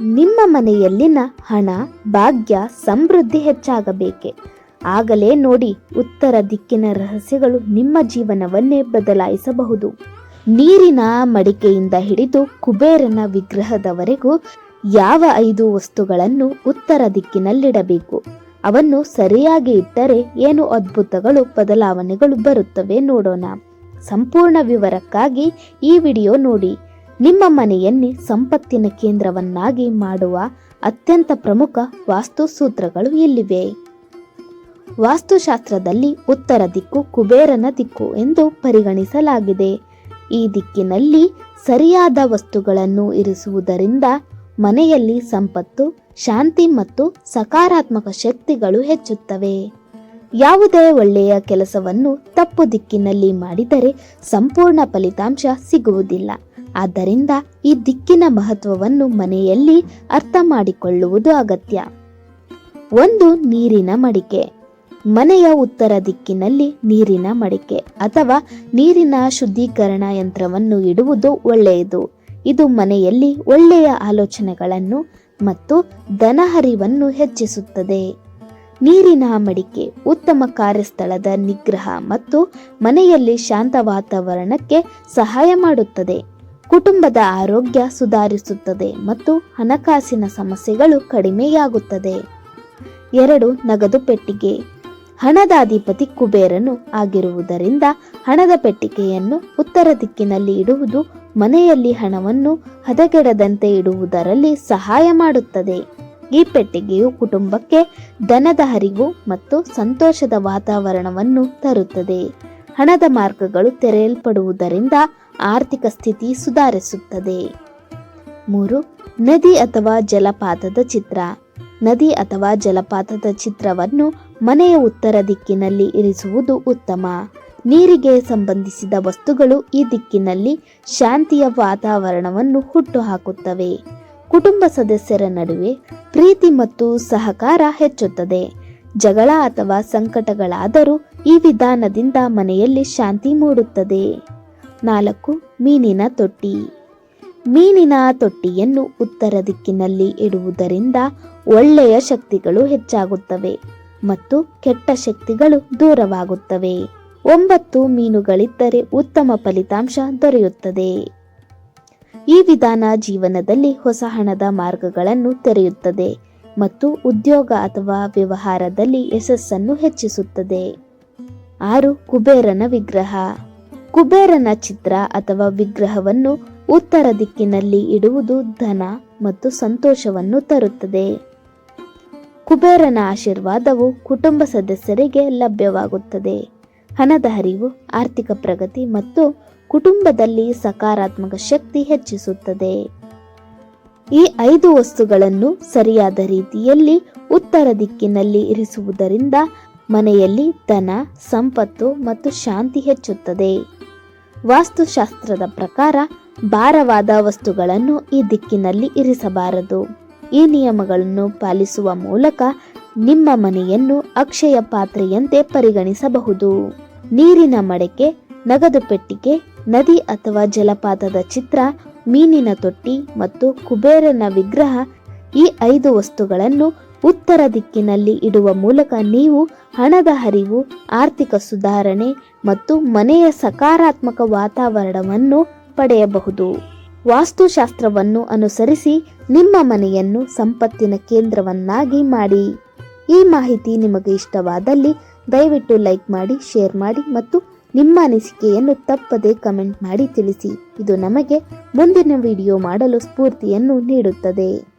ನಿಮ್ಮ ಮನೆಯಲ್ಲಿನ ಹಣ, ಭಾಗ್ಯ, ಸಮೃದ್ಧಿ ಹೆಚ್ಚಾಗಬೇಕೆ? ಆಗಲೇ ನೋಡಿ ಉತ್ತರ ದಿಕ್ಕಿನ ರಹಸ್ಯಗಳು ನಿಮ್ಮ ಜೀವನವನ್ನೇ ಬದಲಾಯಿಸಬಹುದು. ನೀರಿನ ಮಡಿಕೆಯಿಂದ ಹಿಡಿದು ಕುಬೇರನ ವಿಗ್ರಹದವರೆಗೂ ಯಾವ ಐದು ವಸ್ತುಗಳನ್ನು ಉತ್ತರ ದಿಕ್ಕಿನಲ್ಲಿಡಬೇಕು? ಅವನ್ನು ಸರಿಯಾಗಿ ಇಟ್ಟರೆ ಏನು ಅದ್ಭುತಗಳು, ಬದಲಾವಣೆಗಳು ಬರುತ್ತವೆ ನೋಡೋಣ. ಸಂಪೂರ್ಣ ವಿವರಕ್ಕಾಗಿ ಈ ವಿಡಿಯೋ ನೋಡಿ. ನಿಮ್ಮ ಮನೆಯನ್ನೇ ಸಂಪತ್ತಿನ ಕೇಂದ್ರವನ್ನಾಗಿ ಮಾಡುವ ಅತ್ಯಂತ ಪ್ರಮುಖ ವಾಸ್ತು ಸೂತ್ರಗಳು ಇಲ್ಲಿವೆ ವಾಸ್ತುಶಾಸ್ತ್ರದಲ್ಲಿ ಉತ್ತರ ದಿಕ್ಕು, ಕುಬೇರನ ದಿಕ್ಕು ಎಂದು ಪರಿಗಣಿಸಲಾಗಿದೆ. ಈ ದಿಕ್ಕಿನಲ್ಲಿ ಸರಿಯಾದ ವಸ್ತುಗಳನ್ನು ಇರಿಸುವುದರಿಂದ ಮನೆಯಲ್ಲಿ ಸಂಪತ್ತು, ಶಾಂತಿ ಮತ್ತು ಸಕಾರಾತ್ಮಕ ಶಕ್ತಿಗಳು ಹೆಚ್ಚುತ್ತವೆ. ಯಾವುದೇ ಒಳ್ಳೆಯ ಕೆಲಸವನ್ನು ತಪ್ಪು ದಿಕ್ಕಿನಲ್ಲಿ ಮಾಡಿದರೆ ಸಂಪೂರ್ಣ ಫಲಿತಾಂಶ ಸಿಗುವುದಿಲ್ಲ. ಆದ್ದರಿಂದ ಈ ದಿಕ್ಕಿನ ಮಹತ್ವವನ್ನು ಮನೆಯಲ್ಲಿ ಅರ್ಥ ಮಾಡಿಕೊಳ್ಳುವುದು ಅಗತ್ಯ. ಒಂದು, ನೀರಿನ ಮಡಿಕೆ. ಮನೆಯ ಉತ್ತರ ದಿಕ್ಕಿನಲ್ಲಿ ನೀರಿನ ಮಡಿಕೆ ಅಥವಾ ನೀರಿನ ಶುದ್ಧೀಕರಣ ಯಂತ್ರವನ್ನು ಇಡುವುದು ಒಳ್ಳೆಯದು. ಇದು ಮನೆಯಲ್ಲಿ ಒಳ್ಳೆಯ ಆಲೋಚನೆಗಳನ್ನು ಮತ್ತು ಧನಹರಿವನ್ನು ಹೆಚ್ಚಿಸುತ್ತದೆ. ನೀರಿನ ಮಡಿಕೆ ಉತ್ತಮ ಕಾರ್ಯಸ್ಥಳದ ನಿಗ್ರಹ ಮತ್ತು ಮನೆಯಲ್ಲಿ ಶಾಂತ ವಾತಾವರಣಕ್ಕೆ ಸಹಾಯ ಮಾಡುತ್ತದೆ. ಕುಟುಂಬದ ಆರೋಗ್ಯ ಸುಧಾರಿಸುತ್ತದೆ ಮತ್ತು ಹಣಕಾಸಿನ ಸಮಸ್ಯೆಗಳು ಕಡಿಮೆಯಾಗುತ್ತದೆ. ಎರಡು, ನಗದು ಪೆಟ್ಟಿಗೆ. ಹಣದ ಅಧಿಪತಿ ಕುಬೇರನು ಆಗಿರುವುದರಿಂದ ಹಣದ ಪೆಟ್ಟಿಗೆಯನ್ನು ಉತ್ತರ ದಿಕ್ಕಿನಲ್ಲಿ ಇಡುವುದು ಮನೆಯಲ್ಲಿ ಹಣವನ್ನು ಹದಗೆಡದಂತೆ ಇಡುವುದರಲ್ಲಿ ಸಹಾಯ ಮಾಡುತ್ತದೆ. ಈ ಪೆಟ್ಟಿಗೆಯು ಕುಟುಂಬಕ್ಕೆ ದನದ ಹರಿವು ಮತ್ತು ಸಂತೋಷದ ವಾತಾವರಣವನ್ನು ತರುತ್ತದೆ. ಹಣದ ಮಾರ್ಗಗಳು ತೆರೆಯಲ್ಪಡುವುದರಿಂದ ಆರ್ಥಿಕ ಸ್ಥಿತಿ ಸುಧಾರಿಸುತ್ತದೆ. ಮೂರು, ನದಿ ಅಥವಾ ಜಲಪಾತದ ಚಿತ್ರ. ನದಿ ಅಥವಾ ಜಲಪಾತದ ಚಿತ್ರವನ್ನು ಮನೆಯ ಉತ್ತರ ದಿಕ್ಕಿನಲ್ಲಿ ಇರಿಸುವುದು ಉತ್ತಮ. ನೀರಿಗೆ ಸಂಬಂಧಿಸಿದ ವಸ್ತುಗಳು ಈ ದಿಕ್ಕಿನಲ್ಲಿ ಶಾಂತಿಯ ವಾತಾವರಣವನ್ನು ಹುಟ್ಟುಹಾಕುತ್ತವೆ. ಕುಟುಂಬ ಸದಸ್ಯರ ನಡುವೆ ಪ್ರೀತಿ ಮತ್ತು ಸಹಕಾರ ಹೆಚ್ಚುತ್ತದೆ. ಜಗಳ ಅಥವಾ ಸಂಕಟಗಳಾದರೂ ಈ ವಿಧಾನದಿಂದ ಮನೆಯಲ್ಲಿ ಶಾಂತಿ ಮೂಡುತ್ತದೆ. ನಾಲ್ಕು, ಮೀನಿನ ತೊಟ್ಟಿ. ಮೀನಿನ ತೊಟ್ಟಿಯನ್ನು ಉತ್ತರ ದಿಕ್ಕಿನಲ್ಲಿ ಇಡುವುದರಿಂದ ಒಳ್ಳೆಯ ಶಕ್ತಿಗಳು ಹೆಚ್ಚಾಗುತ್ತವೆ ಮತ್ತು ಕೆಟ್ಟ ಶಕ್ತಿಗಳು ದೂರವಾಗುತ್ತವೆ. ಒಂಬತ್ತು, ಮೀನುಗಳಿದ್ದರೆ ಉತ್ತಮ ಫಲಿತಾಂಶ ದೊರೆಯುತ್ತದೆ. ಈ ವಿಧಾನ ಜೀವನದಲ್ಲಿ ಹೊಸ ಹಣದ ಮಾರ್ಗಗಳನ್ನು ತೆರೆಯುತ್ತದೆ. ಮತ್ತು ಉದ್ಯೋಗ ಅಥವಾ ವ್ಯವಹಾರದಲ್ಲಿ ಯಶಸ್ಸನ್ನು ಹೆಚ್ಚಿಸುತ್ತದೆ. ಆರು, ಕುಬೇರನ ವಿಗ್ರಹ. ಕುಬೇರನ ಚಿತ್ರ ಅಥವಾ ವಿಗ್ರಹವನ್ನು ಉತ್ತರ ದಿಕ್ಕಿನಲ್ಲಿ ಇಡುವುದು ಧನ ಮತ್ತು ಸಂತೋಷವನ್ನು ತರುತ್ತದೆ. ಕುಬೇರನ ಆಶೀರ್ವಾದವು ಕುಟುಂಬ ಸದಸ್ಯರಿಗೆ ಲಭ್ಯವಾಗುತ್ತದೆ. ಹಣದ ಹರಿವು, ಆರ್ಥಿಕ ಪ್ರಗತಿ ಮತ್ತು ಕುಟುಂಬದಲ್ಲಿ ಸಕಾರಾತ್ಮಕ ಶಕ್ತಿ ಹೆಚ್ಚಿಸುತ್ತದೆ. ಈ ಐದು ವಸ್ತುಗಳನ್ನು ಸರಿಯಾದ ರೀತಿಯಲ್ಲಿ ಉತ್ತರ ದಿಕ್ಕಿನಲ್ಲಿ ಇರಿಸುವುದರಿಂದ ಮನೆಯಲ್ಲಿ ಧನ, ಸಂಪತ್ತು ಮತ್ತು ಶಾಂತಿ ಹೆಚ್ಚುತ್ತದೆ. ವಾಸ್ತುಶಾಸ್ತ್ರದ ಪ್ರಕಾರ ಭಾರವಾದ ವಸ್ತುಗಳನ್ನು ಈ ದಿಕ್ಕಿನಲ್ಲಿ ಇರಿಸಬಾರದು. ಈ ನಿಯಮಗಳನ್ನು ಪಾಲಿಸುವ ಮೂಲಕ ನಿಮ್ಮ ಮನೆಯನ್ನು ಅಕ್ಷಯ ಪಾತ್ರೆಯಂತೆ ಪರಿಗಣಿಸಬಹುದು. ನೀರಿನ ಮಡಕೆ, ನಗದು ಪೆಟ್ಟಿಗೆ, ನದಿ ಅಥವಾ ಜಲಪಾತದ ಚಿತ್ರ ಮೀನಿನ ತೊಟ್ಟಿ ಮತ್ತು ಕುಬೇರನ ವಿಗ್ರಹ ಈ ಐದು ವಸ್ತುಗಳನ್ನು ಉತ್ತರ ದಿಕ್ಕಿನಲ್ಲಿ ಇಡುವ ಮೂಲಕ ನೀವು ಹಣದ ಹರಿವು, ಆರ್ಥಿಕ ಸುಧಾರಣೆ ಮತ್ತು ಮನೆಯ ಸಕಾರಾತ್ಮಕ ವಾತಾವರಣವನ್ನು ಪಡೆಯಬಹುದು. ವಾಸ್ತುಶಾಸ್ತ್ರವನ್ನು ಅನುಸರಿಸಿ ನಿಮ್ಮ ಮನೆಯನ್ನು ಸಂಪತ್ತಿನ ಕೇಂದ್ರವನ್ನಾಗಿ ಮಾಡಿ. ಈ ಮಾಹಿತಿ ನಿಮಗೆ ಇಷ್ಟವಾದಲ್ಲಿ ದಯವಿಟ್ಟು ಲೈಕ್ ಮಾಡಿ, ಶೇರ್ ಮಾಡಿ ಮತ್ತು ನಿಮ್ಮ ಅನಿಸಿಕೆಯನ್ನು ತಪ್ಪದೆ ಕಮೆಂಟ್ ಮಾಡಿ ತಿಳಿಸಿ. ಇದು ನಮಗೆ ಮುಂದಿನ ವಿಡಿಯೋ ಮಾಡಲು ಸ್ಫೂರ್ತಿಯನ್ನು ನೀಡುತ್ತದೆ.